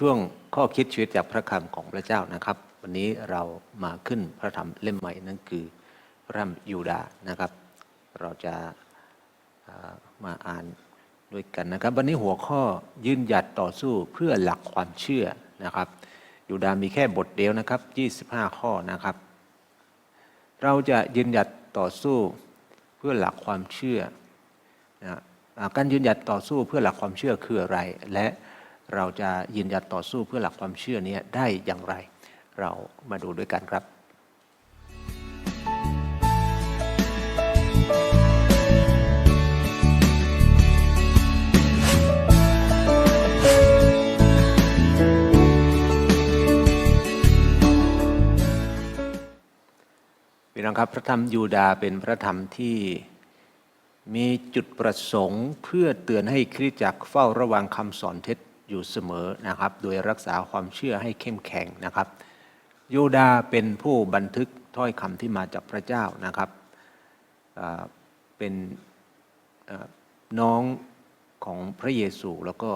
ช่วงข้อคิดชีวิตจากพระคำของพระเจ้านะครับ วันนี้เรามาขึ้นพระธรรมเล่มใหม่นั่นคือพระธรรมยูดานะครับ เราจะมาอ่านด้วยกันนะครับ วันนี้หัวข้อยืนหยัดต่อสู้เพื่อหลักความเชื่อนะครับยูดามีแค่บทเดียวนะครับ 25 ข้อนะครับ เราจะยืนหยัดต่อสู้เพื่อหลักความเชื่อนะการยืนหยัดต่อสู้เพื่อหลักความเชื่อคืออะไรและ เราจะยืนหยัดต่อสู้เพื่อหลักความเชื่อนี้ได้อย่างไร เรามาดูด้วยกันครับพี่น้องครับพระธรรมยูดาเป็นพระธรรมที่มีจุดประสงค์เพื่อเตือนให้คริสตจักรเฝ้าระวังคำสอนเท็จ อยู่เสมอนะครับ โดยรักษาความเชื่อให้เข้มแข็งนะครับยูดาเป็นผู้บันทึกถ้อยคำที่มาจากพระเจ้านะครับเป็นน้องของพระเยซูแล้วก็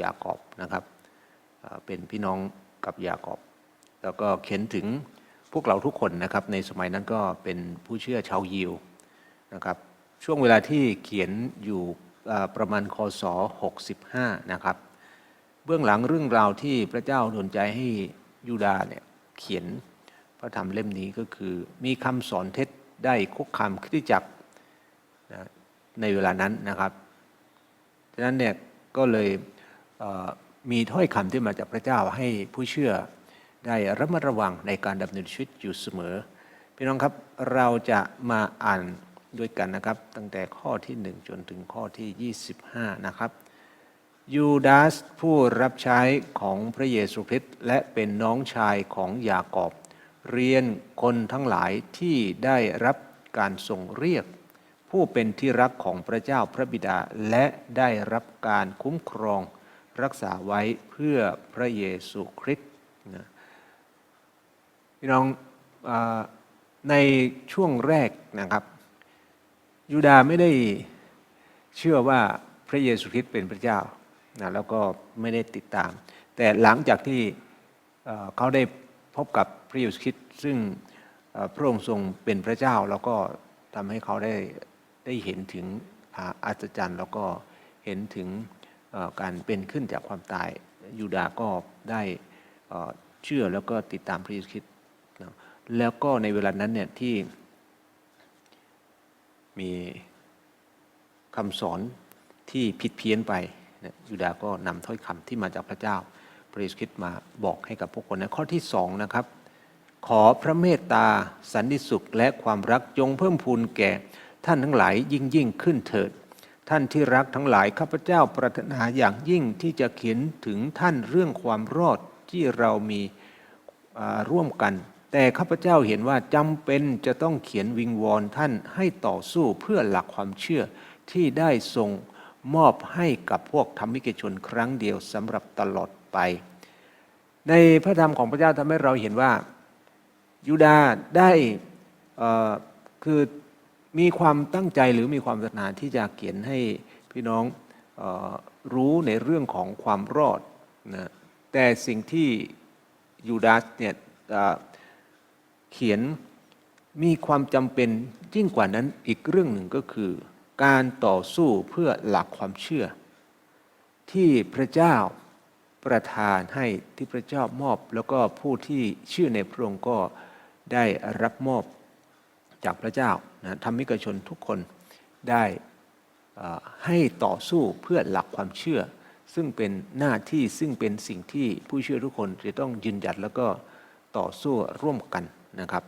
ยากอบนะครับ เป็นพี่น้องกับยากอบ แล้วก็เขียนถึงพวกเราทุกคนนะครับ ในสมัยนั้นก็เป็นผู้เชื่อชาวยิวนะครับ ช่วงเวลาที่เขียนอยู่ประมาณคศ65นะครับ เบื้องหลังเรื่องราวที่พระเจ้าดลใจให้ยูดาห์เนี่ยเขียนพระธรรมเล่มนี้ก็คือมีคำสอนเท็จได้คุกคามคริสตจักรในเวลานั้นนะครับฉะนั้นเนี่ยก็เลยเมีถ้อยคำที่มาจากพระเจ้าให้ผู้เชื่อได้ระมัดระวังในการดำเนินชีวิตอยู่เสมอ พี่น้องครับเราจะมาอ่านด้วยกันนะครับ ตั้งแต่ข้อที่ 1 จนถึงข้อที่ 25 นะครับ ยูดาสผู้รับใช้ของพระเยซูคริสต์และเป็นน้องชายของยากอบ เรียนคนทั้งหลายที่ได้รับการทรงเรียก ผู้เป็นที่รักของพระเจ้าพระบิดาและได้รับการคุ้มครองรักษาไว้เพื่อพระเยซูคริสต์นะพี่น้องอในช่วงแรกนะครับ ยูดาไม่ได้เชื่อว่าพระเยซูคริสต์เป็นพระเจ้า นะแล้วก็ไม่ได้ติดตาม แต่หลังจากที่เขาได้พบกับพระเยซูคริสต์ซึ่งพระองค์ทรงเป็นพระเจ้า แล้วก็ทำให้เขาได้ได้เห็นถึงอ่าอัศจรรย์ แล้วก็เห็นถึงการเป็นขึ้นจากความตายยูดาก็ได้เชื่อแล้วก็ติดตามพระเยซูคริสต์แล้วก็ในเวลานั้นเนี่ยที่มีคำสอนที่ผิดเพี้ยนไป ยูดาห์ก็นำถ้อยคำที่มาจากพระเจ้าพระเยซูคริสต์มาบอกให้กับพวกคนนะข้อที่สองนะครับ ขอพระเมตตาสันติสุขและความรักจงเพิ่มพูนแก่ท่านทั้งหลายยิ่งยิ่งขึ้นเถิด ท่านที่รักทั้งหลายข้าพเจ้าปรารถนาอย่างยิ่งที่จะเขียนถึงท่านเรื่องความรอดที่เรามีร่วมกัน แต่ข้าพเจ้าเห็นว่าจำเป็นจะต้องเขียนวิงวอนท่านให้ต่อสู้เพื่อหลักความเชื่อที่ได้ทรง มอบให้กับพวกธรรมิกชนครั้งเดียวสำหรับตลอดไป ในพระธรรมของพระเจ้าทำให้เราเห็นว่า ยูดาห์ได้คือมีความตั้งใจหรือมีความปรารถนาที่จะเขียนให้พี่น้องออรู้ในเรื่องของความรอดนะแต่สิ่งที่ยูดาสเนี่ยเขียนมีความจำเป็นยิ่งกว่านั้นอีกเรื่องหนึ่งก็คือ การต่อสู้เพื่อหลักความเชื่อ ที่พระเจ้าประทานให้ที่พระเจ้ามอบ แล้วก็ผู้ที่เชื่อในพระองค์ก็ได้รับมอบจากพระเจ้านะทำให้กชนทุกคนได้ให้ต่อสู้เพื่อหลักความเชื่อ ซึ่งเป็นหน้าที่ซึ่งเป็นสิ่งที่ผู้เชื่อทุกคนจะต้องยืนหยัดแล้วก็ต่อสู้ร่วมกันนะครับ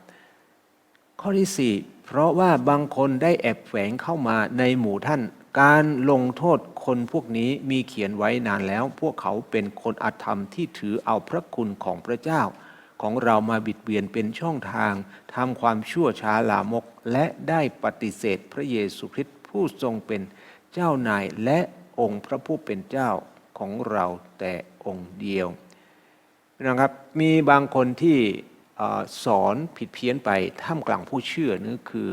ข้อที่ 4 เพราะว่าบางคนได้แอบแฝงเข้ามาในหมู่ท่าน การลงโทษคนพวกนี้มีเขียนไว้นานแล้ว พวกเขาเป็นคนอธรรมที่ถือเอาพระคุณของพระเจ้า ของเรามาบิดเบียนเป็นช่องทางทำความชั่วช้าลามก และได้ปฏิเสธพระเยซูคริสต์ผู้ทรงเป็นเจ้านายและองค์พระผู้เป็นเจ้าของเราแต่องค์เดียวน้องครับมีบางคนที่ สอนผิดเพี้ยนไปท่ามกลางผู้เชื่อนี่คือ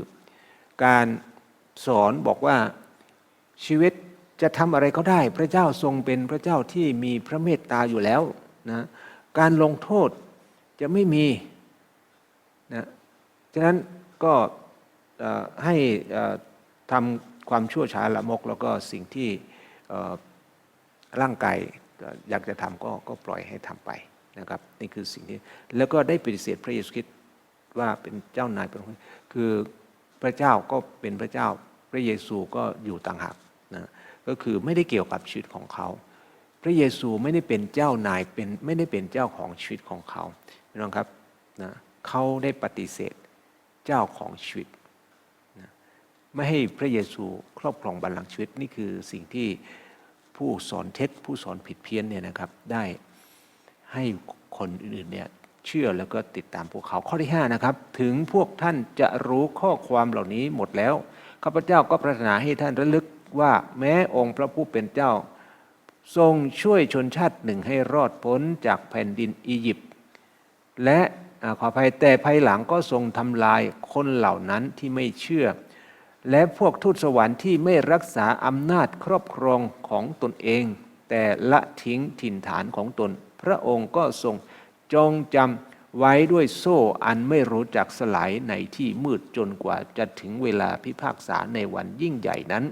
การสอนบอกว่าชีวิตจะทำอะไรก็ได้ พระเจ้าทรงเป็นพระเจ้าที่มีพระเมตตาอยู่แล้วนะการลงโทษจะไม่มีนะฉะนั้นก็ให้ทำความชั่วช้าละมก แล้วก็สิ่งที่ร่างกายเอ่ออยากจะทำก็ก็ปล่อยให้ทำไป นะครับนี่คือสิ่งที่แล้วก็ได้ปฏิเสธพระเยซูคริสต์ว่าเป็นเจ้านายเป็นคือพระเจ้าก็เป็นพระเจ้าพระเยซูก็อยู่ต่างหากนะก็คือไม่ได้เกี่ยวกับชีวิตของเขา พระเยซูไม่ได้เป็นเจ้านายเป็นไม่ได้เป็นเจ้าของชีวิตของเขาพี่น้องครับนะเขาได้ปฏิเสธเจ้าของชีวิตนะไม่ให้พระเยซูครอบครองบัลลังก์ชีวิตนี่คือสิ่งที่ผู้สอนเท็จผู้สอนผิดเพี้ยนเนี่ยนะครับได้ ให้คนอื่นๆเนี่ยเชื่อแล้วก็ติดตามพวกเขาข้อที่5นะครับถึงพวกท่านจะรู้ข้อความเหล่านี้หมดแล้วข้าพเจ้าก็ปรารถนาให้ท่านระลึกว่าแม้องค์พระผู้เป็นเจ้า ทรงช่วยชนชาติหนึ่งให้รอดพ้นจากแผ่นดินอียิปต์และขออภัยแต่ภายหลังก็ทรงทำลายคนเหล่านั้นที่ไม่เชื่อ และพวกทูตสวรรค์ที่ไม่รักษาอำนาจครอบครองของตนเอง แต่ละทิ้งถิ่นฐานของตน พระองค์ก็ทรงจงจำไว้ด้วยโซ่อันไม่รู้จักสลายในที่มืดจนกว่าจะถึงเวลาพิพากษาในวันยิ่งใหญ่นั้น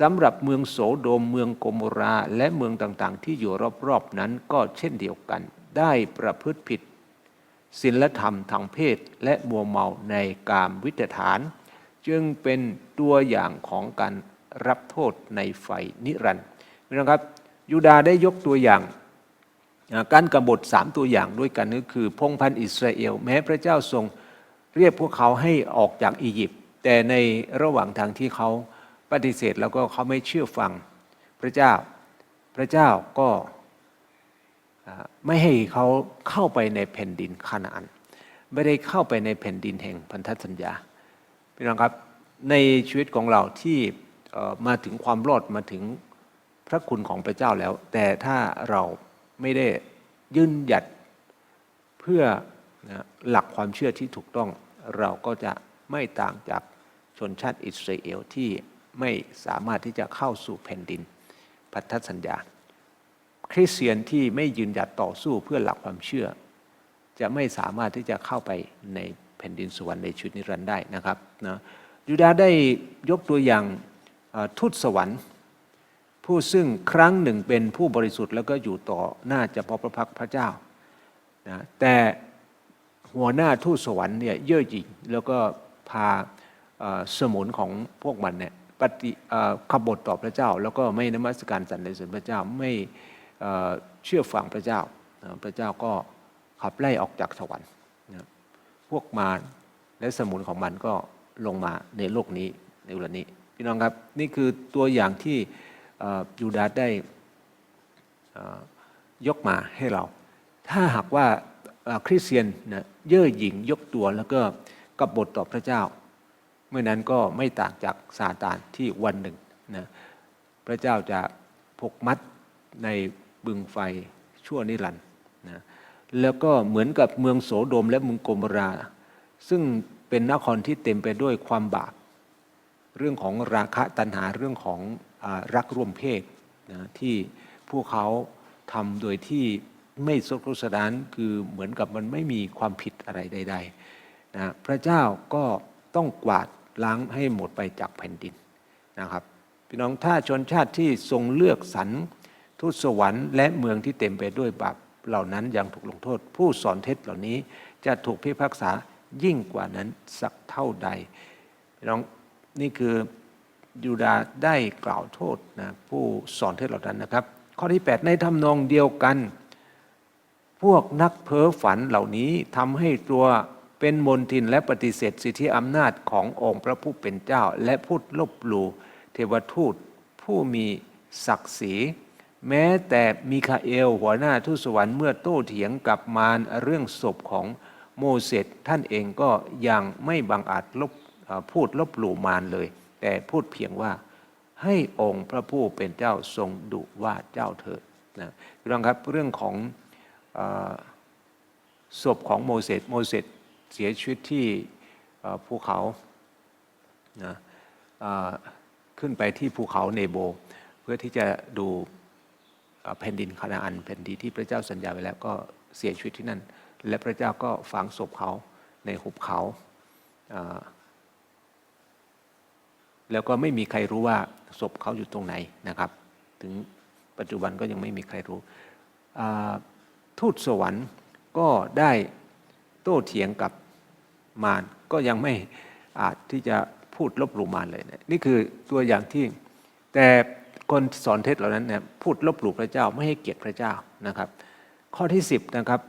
สำหรับเมืองโสโดมเมืองโกโมราและเมืองต่างๆ ที่อยู่รอบๆนั้นก็เช่นเดียวกัน ได้ประพฤติผิดศีลธรรมทางเพศและมัวเมาในกามวิตฐาน จึงเป็นตัวอย่างของการรับโทษในไฟนิรันดร์นะครับยูดาได้ยกตัวอย่าง การกบฏสามตัวอย่างด้วยกันก็คือพงพันธ์อิสราเอล แม้พระเจ้าทรงเรียกพวกเขาให้ออกจากอียิปต์แต่ในระหว่างทางที่เขาปฏิเสธแล้วก็เขาไม่เชื่อฟังพระเจ้าพระเจ้าก็ไม่ให้เขาเข้าไปในแผ่นดินคานาอัน ไม่ได้เข้าไปในแผ่นดินแห่งพันธสัญญาพี่น้องครับในชีวิตของเราที่มาถึงความรอดมาถึงพระคุณของพระเจ้าแล้ว แต่ถ้าเรา ไม่ได้ยืนหยัดเพื่อนะหลักความเชื่อที่ถูกต้อง เราก็จะไม่ต่างจากชนชาติอิสราเอลที่ไม่สามารถที่จะเข้าสู่แผ่นดิน พันธสัญญา คริสเตียนที่ไม่ยืนหยัดต่อสู้เพื่อหลักความเชื่อ จะไม่สามารถที่จะเข้าไปในแผ่นดินสวรรค์ในชีวิตนิรันดร์ได้นะครับนะยูดาห์ได้ยกตัวอย่างทูตสวรรค์ ผู้ซึ่งครั้งหนึ่งเป็นผู้บริสุทธิ์แล้วก็อยู่ต่อหน้าจะพบพระพักพระเจ้านะแต่หัวหน้าทูตสวรรค์เนี่ยเย่อหยิ่งแล้วก็พาสมุนของพวกมันเนี่ยปฏิขบฏต่อพระเจ้า แล้วก็ไม่นมัสการสรรเสริญพระเจ้าไม่เชื่อฟังพระเจ้า พระเจ้าก็ขับไล่ออกจากสวรรค์นะพวกมารและสมุนของมันก็ลงมาในโลกนี้ในวันนี้ พี่น้องครับนี่คือตัวอย่างที่ ยูดาห์ได้ยกมาให้เรา ถ้าหากว่าคริสเตียนนะเย่อหยิ่งยกตัวแล้วก็กบฏต่อพระเจ้า เมื่อนั้นก็ไม่ต่างจากซาตานที่วันหนึ่งนะพระเจ้าจะพกมัดในบึงไฟชั่วนิรันดร์นะแล้วก็เหมือนกับเมืองโสโดมและเมืองโกมรา ซึ่งเป็นนครที่เต็มไปด้วยความบาปเรื่องของราคะตัณหาเรื่องของ รักร่วมเพศนะที่พวกเขาทำโดยที่ไม่สกสดานคือเหมือนกับมันไม่มีความผิดอะไรใดๆนะพระเจ้าก็ต้องกวาดล้างให้หมดไปจากแผ่นดินนะครับพี่น้องถ้าชนชาติที่ทรงเลือกสรรทูตสวรรค์และเมืองที่เต็มไปด้วยบาปเหล่านั้นยังถูกลงโทษ ผู้สอนเท็จเหล่านี้จะถูกพิพากษายิ่งกว่านั้นสักเท่าใดพี่น้องนี่คือ ยูดาได้กล่าวโทษนะผู้สอนเทศเหล่านั้นนะครับ ข้อที่ 8 ในทำนองเดียวกัน พวกนักเพ้อฝันเหล่านี้ทำให้ตัวเป็นมนทินและปฏิเสธสิทธิอำนาจขององค์พระผู้เป็นเจ้า และพูดลบหลู่เทวทูตผู้มีศักดิ์ศรีแม้แต่มีคาเอลหัวหน้าทูตสวรรค์เมื่อโต้เถียงกับมารเรื่องศพของโมเสสท่านเองก็ยังไม่บังอาจลบพูดลบหลู่มารเลย แต่พูดเพียงว่าให้องค์พระผู้เป็นเจ้าทรงดุว่าเจ้าเถิดนะพี่น้องครับเรื่องของศพของโมเสสโมเสสเสียชีวิตที่ภูเขานะขึ้นไปที่ภูเขาเนโบ เพื่อที่จะดูแผ่นดินคานาอันแผ่นดินที่พระเจ้าสัญญาไว้แล้วก็เสียชีวิตที่นั่น และพระเจ้าก็ฝังศพเขาในหุบเขา แล้วก็ไม่มีใครรู้ว่าศพเขาอยู่ตรงไหนนะครับ ถึงปัจจุบันก็ยังไม่มีใครรู้ ทูตสวรรค์ก็ได้โต้เถียงกับมารก็ยังไม่อาจที่จะพูดลบหลู่มารเลยนะนี่คือตัวอย่างที่แต่คนสอนเท็จเหล่านั้นเนี่ยพูดลบหลู่พระเจ้าไม่ให้เกียรติพระเจ้านะครับ ข้อที่ 10 นะครับ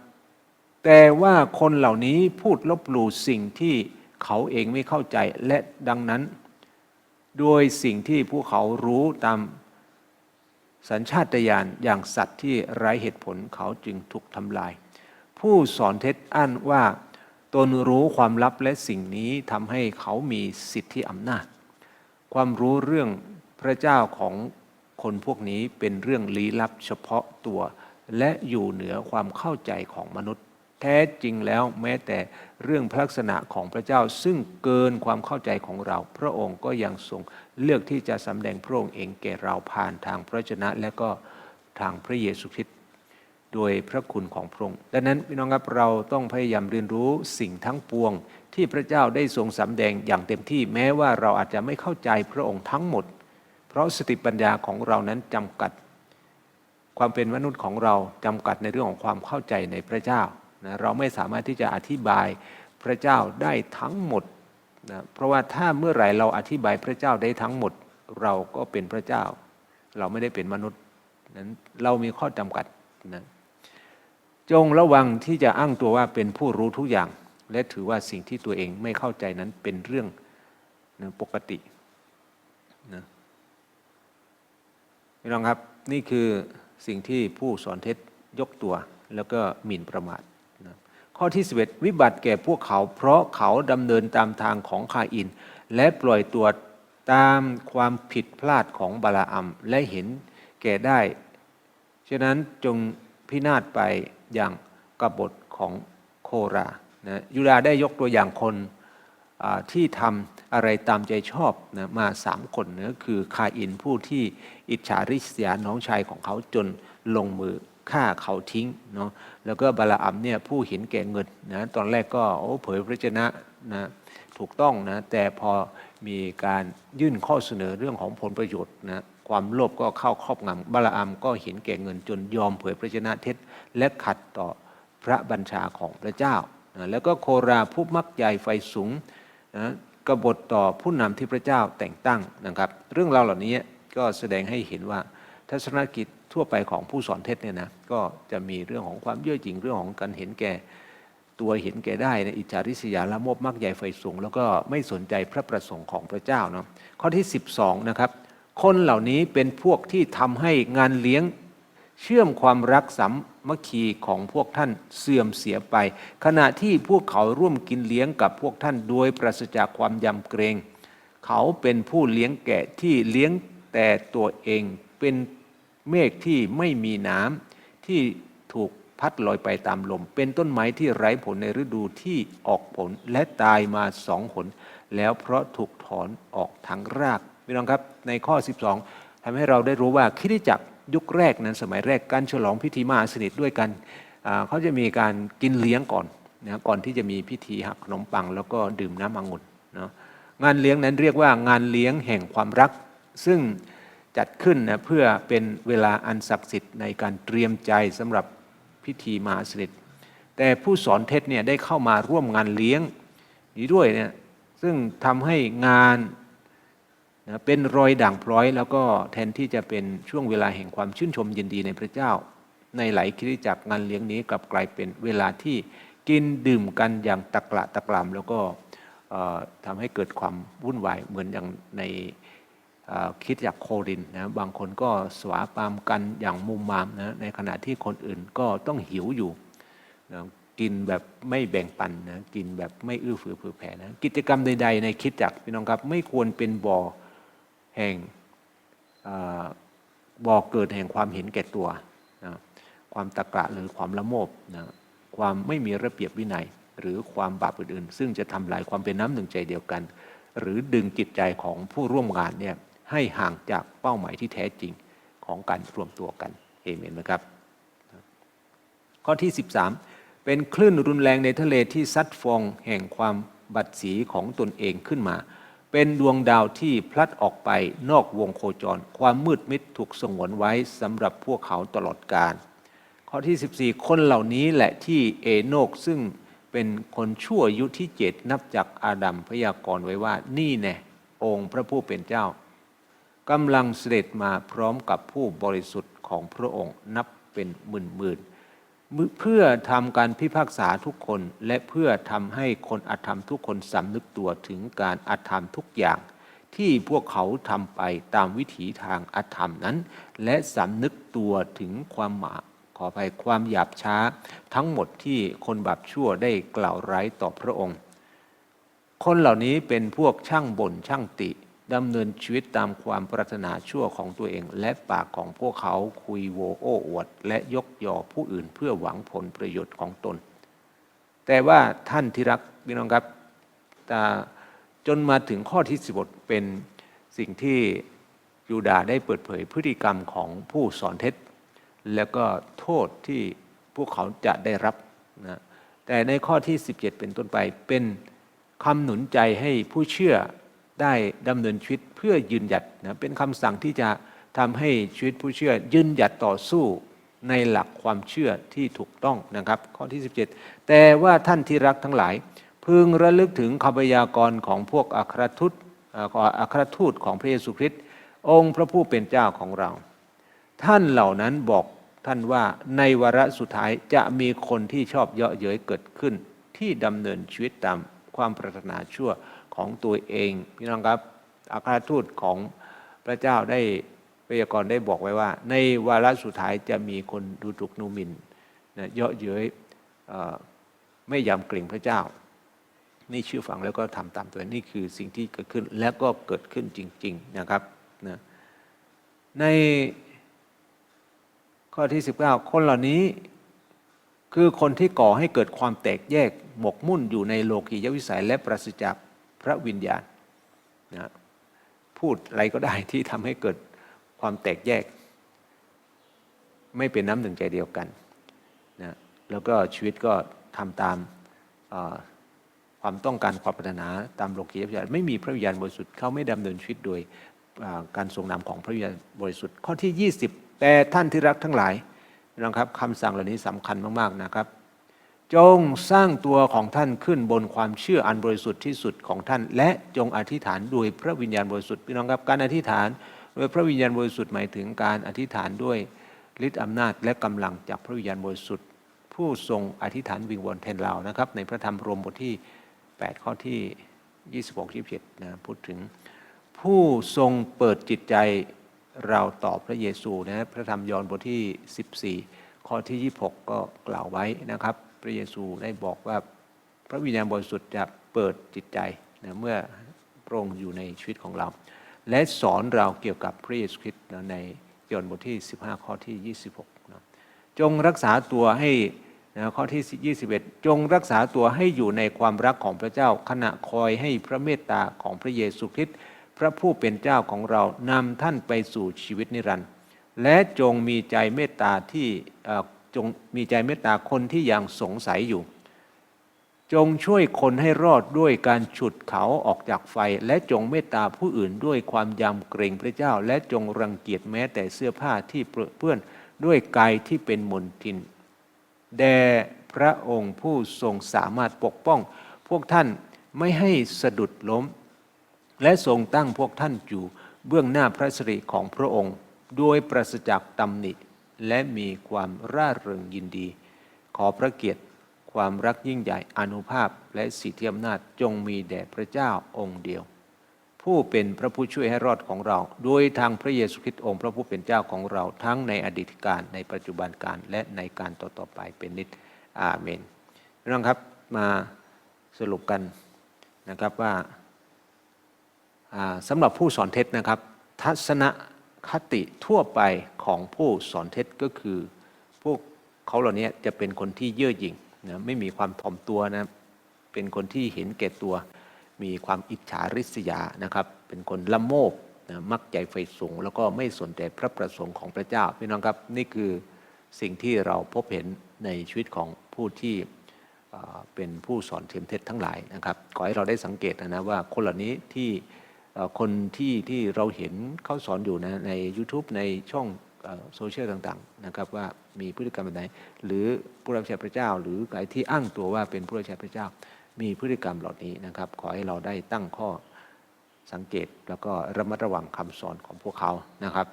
แต่ว่าคนเหล่านี้พูดลบหลู่สิ่งที่เขาเองไม่เข้าใจและดังนั้น โดยสิ่งที่พวกเขารู้ตามสัญชาตญาณอย่างสัตว์ที่ไร้เหตุผลเขาจึงถูกทำลาย ผู้สอนเท็จอ้างว่า ตนรู้ความลับและสิ่งนี้ทำให้เขามีสิทธิอำนาจ ความรู้เรื่องพระเจ้าของคนพวกนี้เป็นเรื่องลี้ลับเฉพาะตัว และอยู่เหนือความเข้าใจของมนุษย์ แท้จริงแล้วแม้แต่เรื่องพระลักษณะของพระเจ้าซึ่งเกินความเข้าใจของเรา พระองค์ก็ยังทรงเลือกที่จะสำแดงพระองค์เองแก่เราผ่านทางพระชนะและก็ทางพระเยซูคริสต์โดยพระคุณของพระองค์ดังนั้นพี่น้องครับเราต้องพยายามเรียนรู้สิ่งทั้งปวง ที่พระเจ้าได้ทรงสำแดงอย่างเต็มที่แม้ว่าเราอาจจะไม่เข้าใจพระองค์ทั้งหมด เพราะสติปัญญาของเรานั้นจำกัด ความเป็นมนุษย์ของเราจำกัดในเรื่องของความเข้าใจในพระเจ้า นะเราไม่สามารถที่จะอธิบายพระเจ้าได้ทั้งหมดนะเพราะว่าถ้าเมื่อไหร่เราอธิบายพระเจ้าได้ทั้งหมด เราก็เป็นพระเจ้า เราไม่ได้เป็นมนุษย์นั้นเรามีข้อจำกัดนะจงระวังที่จะอ้างตัวว่าเป็นผู้รู้ทุกอย่าง และถือว่าสิ่งที่ตัวเองไม่เข้าใจนั้นเป็นเรื่องนะปกตินะพี่น้องครับนี่คือสิ่งที่ผู้สอนเท็จยกตัว แล้วก็หมิ่นประมาท ข้อที่ 11 วิบัติแก่พวกเขา เพราะเขาดำเนินตามทางของคาอิน และปล่อยตัวตามความผิดพลาดของบาลาอัม และเห็นแก่ได้ ฉะนั้นจงพินาศไปอย่างกบฏของโครานะยูดาได้ยกตัวอย่างคนที่ทำอะไรตามใจชอบนะมาสามคนนะคือคาอินผู้ที่อิจฉาริษยาน้องชายของเขาจนลงมือ ฆ่าเขาทิ้งเนาะแล้วก็บาลาอัมเนี่ยผู้เห็นแก่เงินนะตอนแรกก็โอ้เผยพระชนะนะถูกต้องนะแต่พอมีการยื่นข้อเสนอเรื่องของผลประโยชน์นะความโลภก็เข้าครอบงำบาลาอัมก็เห็นแก่เงินจนยอมเผยพระชนะเท็จและขัดต่อพระบัญชาของพระเจ้านะแล้วก็โคราผู้มักใหญ่ไฟสูงนะกบฏต่อผู้นำที่พระเจ้าแต่งตั้งนะครับ เรื่องราวเหล่านี้ก็แสดงให้เห็นว่าทัศนคติ ทั่วไปของผู้สอนเท็จเนี่ยนะก็จะมีเรื่องของความเย่อหยิ่งเรื่องของการเห็นแก่ตัวเห็นแก่ได้นะอิจฉาริษยาละโมบมักใหญ่ไฟสูง แล้วก็ไม่สนใจพระประสงค์ของพระเจ้าเนาะข้อที่ 12นะครับคนเหล่านี้เป็นพวกที่ทำให้งานเลี้ยงเชื่อมความรักสามัคคีของพวกท่านเสื่อมเสียไป ขณะที่พวกเขาร่วมกินเลี้ยงกับพวกท่านโดยปราศจากความยำเกรง เขาเป็นผู้เลี้ยงแกะที่เลี้ยงแต่ตัวเองเป็น เมฆที่ไม่มีน้ำที่ถูกพัดลอยไปตามลม เป็นต้นไม้ที่ไร้ผลในฤดูที่ออกผลและตายมาสองผลแล้วเพราะถูกถอนออกทั้งรากพี่น้องครับในข้อ 12ทำให้เราได้รู้ว่าคริสตจักรยุคแรกนั้นสมัยแรกการฉลองพิธีมาสนิทด้วยกันเขาจะมีการกินเลี้ยงก่อนนะก่อนที่จะมีพิธีหักขนมปัง แล้วก็ดื่มน้ำองุ่นเนาะงานเลี้ยงนั้นเรียกว่างานเลี้ยงแห่งความรัก ซึ่ง จัดขึ้นนะเพื่อเป็นเวลาอันศักดิ์สิทธิ์ในการเตรียมใจสำหรับพิธีมหาสนิทแต่ผู้สอนเท็จเนี่ยได้เข้ามาร่วมงานเลี้ยงนี้ด้วยเนี่ยซึ่งทำให้งานนะเป็นรอยด่างพร้อย แล้วก็แทนที่จะเป็นช่วงเวลาแห่งความชื่นชมยินดีในพระเจ้า ในหลายคริสตจักรงานเลี้ยงนี้กลับกลายเป็นเวลาที่กินดื่มกันอย่างตะกละตะกรามแล้วก็ทำให้เกิดความวุ่นวายเหมือนอย่างใน คิดจากโครินนะบางคนก็สวาปามกันอย่างมุมมามนะในขณะที่คนอื่นก็ต้องหิวอยู่นะกินแบบไม่แบ่งปันนะกินแบบไม่อื้อเฟือเผื่อแผ่นะกิจกรรมใด ๆ ในคิดจักพี่น้องครับ ไม่ควรเป็นบ่อแห่งบ่อเกิดแห่งความเห็นแก่ตัวนะความตะกระหรือความละโมบนะความไม่มีระเบียบวินัย หรือความบาปอื่นๆ ซึ่งจะทำลายความเป็นน้ำหนึ่งใจเดียวกัน หรือดึงจิตใจของผู้ร่วมงานเนี่ย ให้ห่างจากเป้าหมายที่แท้จริงของการรวมตัวกันเอเมนไหมครับ ข้อที่ 13 เป็นคลื่นรุนแรงในทะเลที่ซัดฟองแห่งความบัดสีของตนเองขึ้นมา เป็นดวงดาวที่พลัดออกไปนอกวงโคจร ความมืดมิดถูกสงวนไว้สำหรับพวกเขาตลอดกาลข้อที่ 14 คนเหล่านี้แหละที่เอโนกซึ่งเป็นคนชั่วยุที่เจ็ดนับจากอาดัมพยากรณ์ไว้ว่านี่แน่องค์พระผู้เป็นเจ้า กำลังเสด็จมาพร้อมกับผู้บริสุทธิ์ของพระองค์นับเป็นหมื่นหมื่นๆเพื่อทำการพิพากษาทุกคนและเพื่อทำให้คนอธรรมทุกคนสำนึกตัวถึงการอธรรมทุกอย่าง ที่พวกเขาทำไปตามวิถีทางอธรรมนั้น และสำนึกตัวถึงความหมาขอไปความหยาบช้า ทั้งหมดที่คนบาปชั่วได้กล่าวร้ายต่อพระองค์ คนเหล่านี้เป็นพวกช่างบ่นช่างติ ดำเนินชีวิตตามความปรารถนาชั่วของตัวเอง และปากของพวกเขาคุยโวโอ้อวด และยกยอผู้อื่นเพื่อหวังผลประโยชน์ของตน แต่ว่าท่านที่รักพี่น้องครับจนมาถึงข้อที่16เป็นสิ่งที่ยูดาได้เปิดเผยพฤติกรรมของผู้สอนเท็จ แล้วก็โทษที่พวกเขาจะได้รับนะแต่ในข้อที่ 17 เป็นต้นไปเป็นคำหนุนใจให้ผู้เชื่อ ได้ดำเนินชีวิตเพื่อยืนหยัดนะเป็นคำสั่งที่จะทำให้ชีวิตผู้เชื่อ ยืนหยัดต่อสู้ในหลักความเชื่อที่ถูกต้องนะครับ ข้อที่ 17 แต่ว่าท่านที่รักทั้งหลาย พึงระลึกถึงคำพยากรณ์ของพวกอัครทูตอัครทูตของพระเยซูคริสต์องค์พระผู้เป็นเจ้าของเรา ท่านเหล่านั้นบอกท่านว่าในวาระสุดท้ายจะมีคนที่ชอบเยาะเย้ยเกิดขึ้น ที่ดำเนินชีวิตตามความปรารถนาชั่ว ของตัวเองพี่น้องครับอัครทูตของพระเจ้าได้พยากรณ์ได้บอกไว้ว่า ในวาระสุดท้ายจะมีคนดูถูกนูมินนะเยาะเย้ยไม่ยำเกรงพระเจ้า นี่ชื่อฟังแล้วก็ทำตามตัวนี่คือสิ่งที่เกิดขึ้นและก็เกิดขึ้นจริง ๆนะครับนะในข้อที่ 19 คนเหล่านี้คือคนที่ก่อให้เกิดความแตกแยกหมกมุ่นอยู่ในโลกียวิสัยและปราศจาก ระวิญญาณนะพูดอะไรก็ได้ที่ทำให้เกิดความแตกแยก ไม่เป็นน้ำหนึ่งใจเดียวกันนะแล้วก็ชีวิตก็ทำตามความต้องการความปรารถนาตามโลกียวิสัยไม่มีพระวิญญาณบริสุทธิ์เขาไม่ดำเนินชีวิตโดยการทรงนำของพระวิญญาณบริสุทธิ์ข้อที่ 20 แต่ท่านที่รักทั้งหลายนะครับคำสั่งเหล่านี้สำคัญมากๆนะครับ จงสร้างตัวของท่านขึ้นบนความเชื่ออันบริสุทธิ์ที่สุดของท่าน และจงอธิษฐานโดยพระวิญญาณบริสุทธิ์พี่น้องครับการอธิษฐานโดยพระวิญญาณบริสุทธิ์หมายถึงการอธิษฐานด้วยฤทธิ์อำนาจและกำลังจากพระวิญญาณบริสุทธิ์ ผู้ทรงอธิษฐานวิงวอนแทนเรานะครับในพระธรรมรมบทที่ 8 ข้อที่ 26 27นะพูดถึงผู้ทรงเปิดจิตใจเราต่อพระเยซูนะพระธรรมยอห์นบทที่ 14 ข้อที่ 26 ก็กล่าวไว้นะครับ พระเยซูได้บอกว่าพระวิญญาณบริสุทธิ์จะเปิดจิตใจนะเมื่อพระองค์อยู่ในชีวิตของเรา และสอนเราเกี่ยวกับพระเยซูคริสต์นะในยอห์นบทที่ 15 ข้อที่ 26นะจงรักษาตัวให้นะข้อที่ 21 จงรักษาตัวให้อยู่ในความรักของพระเจ้า ขณะคอยให้พระเมตตาของพระเยซูคริสต์พระผู้เป็นเจ้าของเรานำท่านไปสู่ชีวิตนิรันดร์และจงมีใจเมตตาที่ จงมีใจเมตตาคนที่ยังสงสัยอยู่ จงช่วยคนให้รอดด้วยการฉุดเขาออกจากไฟ และจงเมตตาผู้อื่นด้วยความยำเกรงพระเจ้า และจงรังเกียจแม้แต่เสื้อผ้าที่เปื้อนด้วยกายที่เป็นมลทิน แด่พระองค์ผู้ทรงสามารถปกป้อง พวกท่านไม่ให้สะดุดล้ม และทรงตั้งพวกท่านอยู่เบื้องหน้าพระสิริของพระองค์ โดยปราศจากตำหนิ และมีความร่าเริงยินดี ขอพระเกียรติความรักยิ่งใหญ่อานุภาพและสิทธิอำนาจจงมีแด่พระเจ้าองค์เดียว ผู้เป็นพระผู้ช่วยให้รอดของเรา โดยทางพระเยซูคริสต์องค์พระผู้เป็นเจ้าของเราทั้งในอดีตการในปัจจุบันการและในการต่อๆไปเป็นนิจอาเมนพี่น้องครับมาสรุปกันนะครับว่าสำหรับผู้สอนเท็จนะครับ ทัศนะ คติทั่วไปของผู้สอนเท็จก็คือ พวกเขาเหล่านี้จะเป็นคนที่เย่อหยิ่งนะไม่มีความถ่อมตัวนะเป็นคนที่เห็นแก่ตัว มีความอิจฉาริษยานะครับ เป็นคนละโมบนะมักใจไฟสูง แล้วก็ไม่สนใจพระประสงค์ของพระเจ้าพี่น้องครับนี่คือสิ่งที่เราพบเห็นในชีวิตของผู้ที่เป็นผู้สอนเทียมเท็จทั้งหลายนะครับขอให้เราได้สังเกตนะว่าคนเหล่านี้ที่ คนที่ที่เราเห็นเขาสอนอยู่นะใน YouTube ในช่องโซเชียลต่างๆนะครับว่ามีพฤติกรรมแบบไหน หรือผู้รับใช้พระเจ้า หรือใครที่อ้างตัวว่าเป็นผู้รับใช้พระเจ้า มีพฤติกรรมเหล่านี้นะครับ ขอให้เราได้ตั้งข้อสังเกตแล้วก็ระมัดระวังคำสอนของพวกเขานะครับ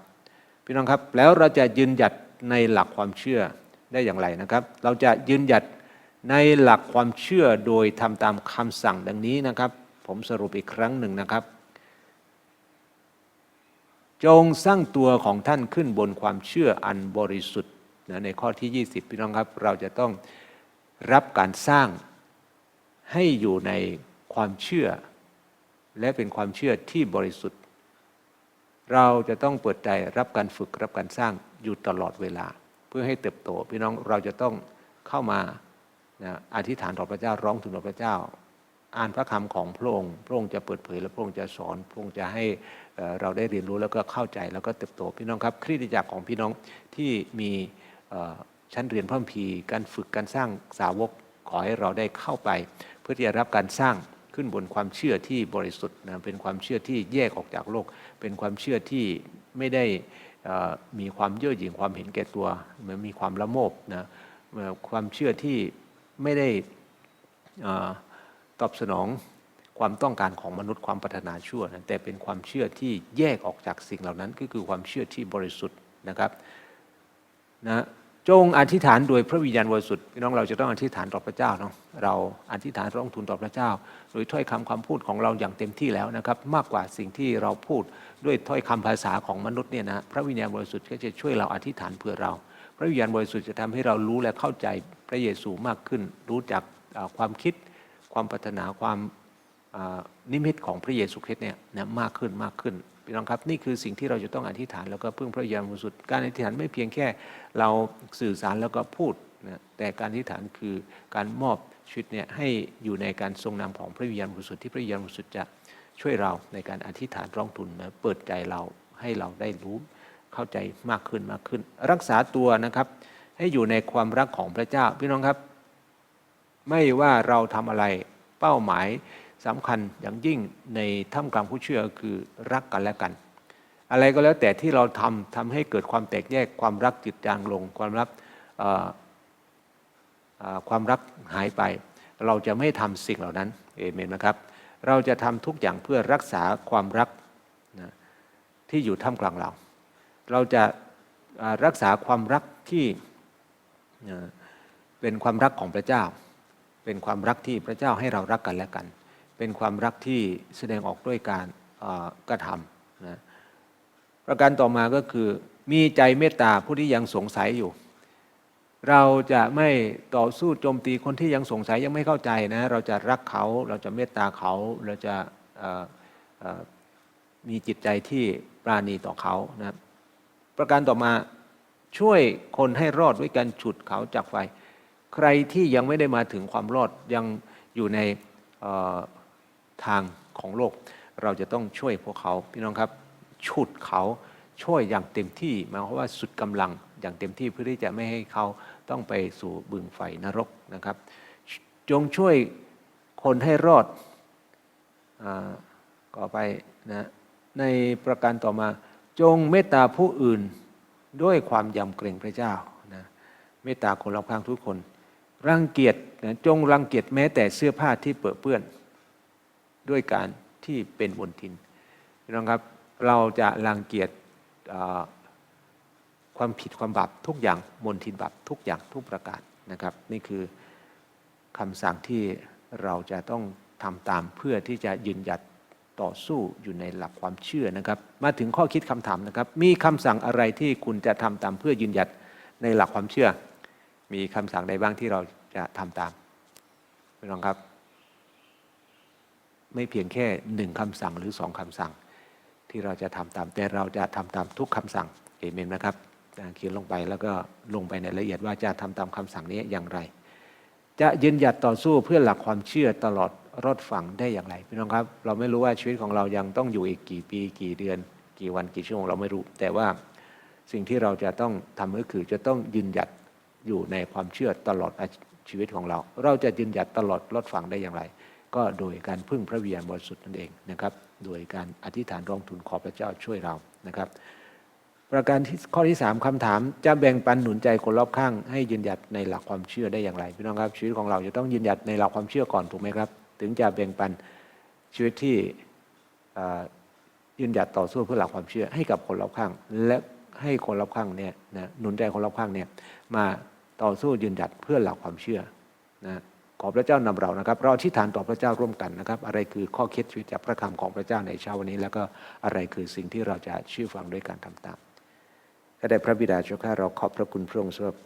พี่น้องครับแล้วเราจะยืนหยัดในหลักความเชื่อได้อย่างไรนะครับ เราจะยืนหยัดในหลักความเชื่อโดยทำตามคำสั่งดังนี้นะครับ ผมสรุปอีกครั้งหนึ่งนะครับ จงสร้างตัวของท่านขึ้นบนความเชื่ออันบริสุทธิ์นะในข้อที่ 20 พี่น้องครับ เราจะต้องรับการสร้างให้อยู่ในความเชื่อ และเป็นความเชื่อที่บริสุทธิ์ เราจะต้องเปิดใจรับการฝึกรับการสร้างอยู่ตลอดเวลา เพื่อให้เติบโต พี่น้องเราจะต้องเข้ามานะอธิษฐานต่อพระเจ้าร้องถึงต่อพระเจ้า อ่านพระคำของพระองค์ พระองค์จะเปิดเผยและพระองค์จะสอน พระองค์จะให้เราได้เรียนรู้แล้วก็เข้าใจแล้วก็เติบโตพี่น้องครับคริสตจักรของพี่น้องที่มีชั้นเรียนพระคัมภีร์การฝึกการสร้างสาวกขอให้เราได้เข้าไป เพื่อที่จะรับการสร้างขึ้นบนความเชื่อที่บริสุทธิ์นะเป็นความเชื่อที่แยกออกจากโลก เป็นความเชื่อที่ไม่ได้มีความเย่อหยิ่งความเห็นแก่ตัวมันมีความละโมบนะความเชื่อที่ไม่ได้อ่อ ตอบสนองความต้องการของมนุษย์ความปรารถนาชั่วนะแต่เป็นความเชื่อที่แยกออกจากสิ่งเหล่านั้นก็คือความเชื่อที่บริสุทธิ์นะครับนะจงอธิษฐานโดยพระวิญญาณบริสุทธิ์พี่น้องเราจะต้องอธิษฐานต่อพระเจ้าเนาะเราอธิษฐานร้องทูลต่อพระเจ้า โดยถ้อยคำคำพูดของเราอย่างเต็มที่แล้วนะครับ มากกว่าสิ่งที่เราพูดด้วยถ้อยคำภาษาของมนุษย์เนี่ยนะพระวิญญาณบริสุทธิ์ก็จะช่วยเราอธิษฐานเพื่อเรา พระวิญญาณบริสุทธิ์จะทำให้เรารู้และเข้าใจพระเยซูมากขึ้น รู้จักความคิด ความปรารถนาความนิมิตของพระเยซูคริสต์เนี่ยนะมากขึ้นมากขึ้นพี่น้องครับนี่คือสิ่งที่เราจะต้องอธิษฐานแล้วก็พึ่งพระวิญญาณบริสุทธิ์การอธิษฐานไม่เพียงแค่เราสื่อสารแล้วก็พูดนะแต่การอธิษฐานคือการมอบชีวิตเนี่ยให้อยู่ในการทรงนำของพระวิญญาณบริสุทธิ์ที่พระวิญญาณบริสุทธิ์จะช่วยเราในการอธิษฐานร้องทุนนะเปิดใจเราให้เราได้รู้เข้าใจมากขึ้นมากขึ้น รักษาตัวนะครับให้อยู่ในความรักของพระเจ้าพี่น้องครับ ไม่ว่าเราทำอะไรเป้าหมายสำคัญอย่างยิ่งในท่ามกลางผู้เชื่อคือรักกันและกัน อะไรก็แล้วแต่ที่เราทำทำให้เกิดความแตกแยกความรักจิตจางลง ความรักความรักหายไป เราจะไม่ทำสิ่งเหล่านั้นเอเมนนะครับ เราจะทำทุกอย่างเพื่อรักษาความรักนะที่อยู่ท่ามกลางเรา เราจะรักษาความรักที่เป็นความรักของพระเจ้า เป็นความรักที่พระเจ้าให้เรารักกันและกัน เป็นความรักที่แสดงออกด้วยการกระทำนะประการต่อมาก็คือมีใจเมตตาผู้ที่ยังสงสัยอยู่ เราจะไม่ต่อสู้โจมตีคนที่ยังสงสัยยังไม่เข้าใจนะ เราจะรักเขาเราจะเมตตาเขาเราจะมีจิตใจที่ปราณีต่อเขานะประการต่อมาช่วยคนให้รอดด้วยการฉุดเขาจากไฟ ใครที่ยังไม่ได้มาถึงความรอดยังอยู่ในทางของโลก เราจะต้องช่วยพวกเขาพี่น้องครับฉุดเขาช่วยอย่างเต็มที่หมายความว่าสุดกำลังอย่างเต็มที่เพื่อที่จะไม่ให้เขาต้องไปสู่บึงไฟนรกนะครับ จงช่วยคนให้รอดอก่อไปนะในประการต่อมาจงเมตตาผู้อื่นด้วยความยำเกรงพระเจ้านะเมตตาคนรอบข้างทุกคน รังเกียจจงรังเกียจแม้แต่เสื้อผ้าที่เปื้อนเปื้อน ด้วยการที่เป็นบนทินน้องครับ เราจะรังเกียจความผิดความบาปทุกอย่างมนทินบาปทุกอย่างทุกประการนะครับ นี่คือคำสั่งที่เราจะต้องทำตามเพื่อที่จะยืนหยัดต่อสู้อยู่ในหลักความเชื่อนะครับ มาถึงข้อคิดคำถามนะครับ มีคำสั่งอะไรที่คุณจะทำตามเพื่อยืนหยัดในหลักความเชื่อ มีคำสั่งใดบ้างที่เราจะทำตามพี่น้องครับ ไม่เพียงแค่หนึ่งคำสั่งหรือสองคำสั่ง ที่เราจะทำตาม แต่เราจะทำตามทุกคำสั่งเอเมนนะครับเขียนลงไปแล้วก็ลงไปในรายละเอียดว่าจะทำตามคำสั่งนี้อย่างไร จะยืนหยัดต่อสู้เพื่อหลักความเชื่อตลอดรอดฝั่งได้อย่างไรพี่น้องครับ เราไม่รู้ว่าชีวิตของเรายังต้องอยู่อีกกี่ปีกี่เดือน กี่วันกี่ชั่วโมงเราไม่รู้ แต่ว่าสิ่งที่เราจะต้องทำก็คือจะต้องยืนหยัด อยู่ในความเชื่อตลอดชีวิตของเรา เราจะยืนหยัดตลอดรอดฝั่งได้อย่างไร ก็โดยการพึ่งพระวิญญาณบริสุทธิ์นั่นเองนะครับ โดยการอธิษฐานร้องทูลขอพระเจ้าช่วยเรานะครับ ประการที่ข้อที่ 3คำถาม จะแบ่งปันหนุนใจคนรอบข้าง ให้ยืนหยัดในหลักความเชื่อได้อย่างไรพี่น้องครับชีวิตของเราจะต้องยืนหยัดในหลักความเชื่อก่อนถูกไหมครับ ถึงจะแบ่งปันชีวิตที่ยืนหยัดต่อสู้เพื่อหลักความเชื่อให้กับคนรอบข้าง และให้คนรอบข้างเนี่ยนะหนุนใจคนรอบข้างเนี่ยมา ต่อสู้ยืนหยัดเพื่อหลักความเชื่อนะขอพระเจ้านำเรานะครับ เราอธิษฐานต่อพระเจ้าร่วมกันนะครับ อะไรคือข้อคิดชีวิตจากพระคำของพระเจ้าในเช้าวันนี้ แล้วก็อะไรคือสิ่งที่เราจะเชื่อฟังด้วยการทำตามก็ได้พระบิดาเจ้าข้าเราขอบพระคุณพระองค์สำหรับ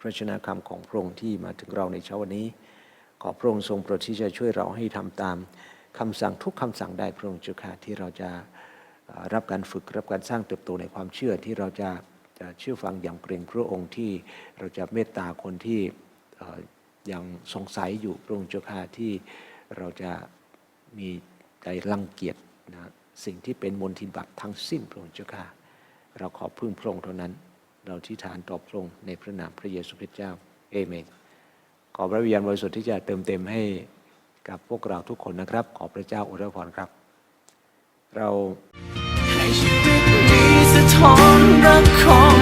พระชนะคำของพระองค์ที่มาถึงเราในเช้าวันนี้ ขอพระองค์ทรงโปรดที่จะช่วยเราให้ทำตามคำสั่งทุกคำสั่งได้พระองค์เจ้าข้าที่เราจะรับการฝึกรับการสร้างเติบโตในความเชื่อที่เราจะ จะเชื่อฟังอย่างเกรงพระองค์ที่เราจะเมตตาคนที่ยังสงสัยอยู่พระองค์เจ้าข้าที่เราจะมีใจรังเกียจนะสิ่งที่เป็นมลทินบาปทั้งสิ้นพระองค์เจ้าข้าเราขอพึ่งพระองค์เท่านั้น เราที่ฐานต่อพระองค์ในพระนามพระเยซูคริสต์เจ้าเอเมนขอพระวิญญาณบริสุทธิ์ที่จะเติมเต็มให้กับพวกเราทุกคนนะครับ ขอพระเจ้าอวยพรครับ เราให้ชีวิตนี้สะท้อนรักของ